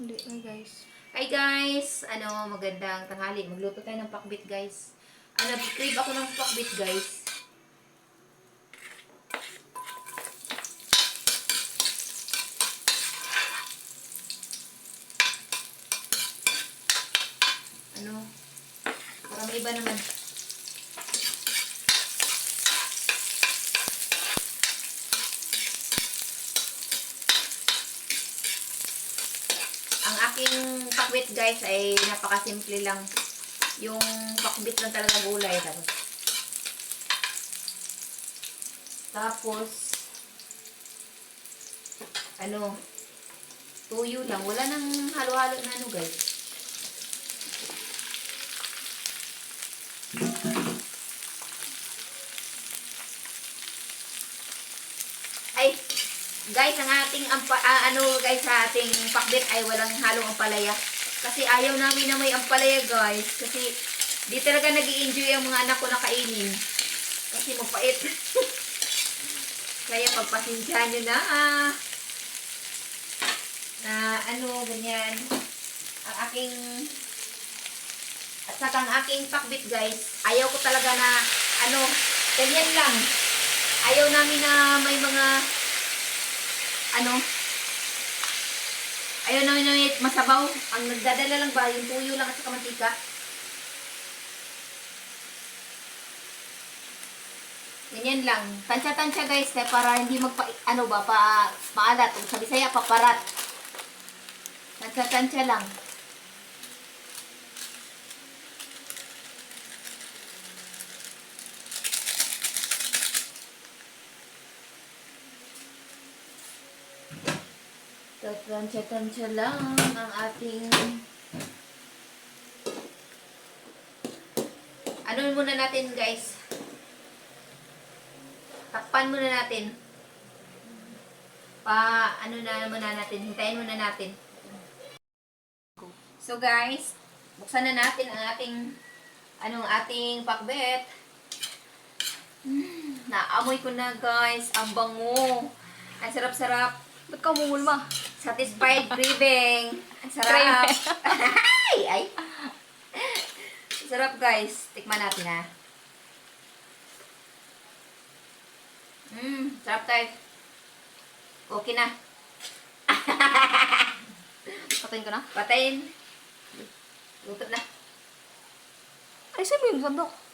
Hindi na guys. Hi guys! Ano, magandang tanghali. Magluto tayo ng pakbit guys. Ano, crave ako ng pakbit guys. Ano? Para may iba naman. Aking pakbit guys ay napakasimple lang. Yung pakbit lang talaga gulay. Tapos, tapos, ano, tuyo lang. Wala nang halo-halo na ano guys. Ay, guys, ang ating ampa, ah, ano guys, sa ating pakbit ay walang halong ampalaya. Kasi ayaw namin na may ampalaya, guys. Kasi di talaga nag enjoy ang mga anak ko na kainin. Kasi mapait. Kaya pagpasensyahan nyo na, ah, na ano, ganyan. Ang aking, at saka ang aking pakbit, guys, ayaw ko talaga na, ano, ganyan lang. Ayaw namin na may mga ano, namin na may masabaw. Ang nagdadala lang ba, yung tuyo lang at saka mantika. Ganyan lang. Tansya-tansya guys, kaya para hindi magpa, ano ba, pa, maalat. O sa paparat. Tansya-tansya lang. Tansya-tansya lang ang ating... Ano muna natin guys? Takpan muna natin. Pa, ano na muna natin, hintayin muna natin. So guys, buksan na natin ang ating, anong ating pakbet. Mm, naamoy ko na guys, ang bango. Ang sarap-sarap. Ba't ka umumulma? Satisfied craving. Ang sarap. ay, ay. Sarap guys. Tikman natin ha. Mmm, sarap tayo. Okay na. Patayin ko na. Patayin. Luto na. Ay, mo yung sandok.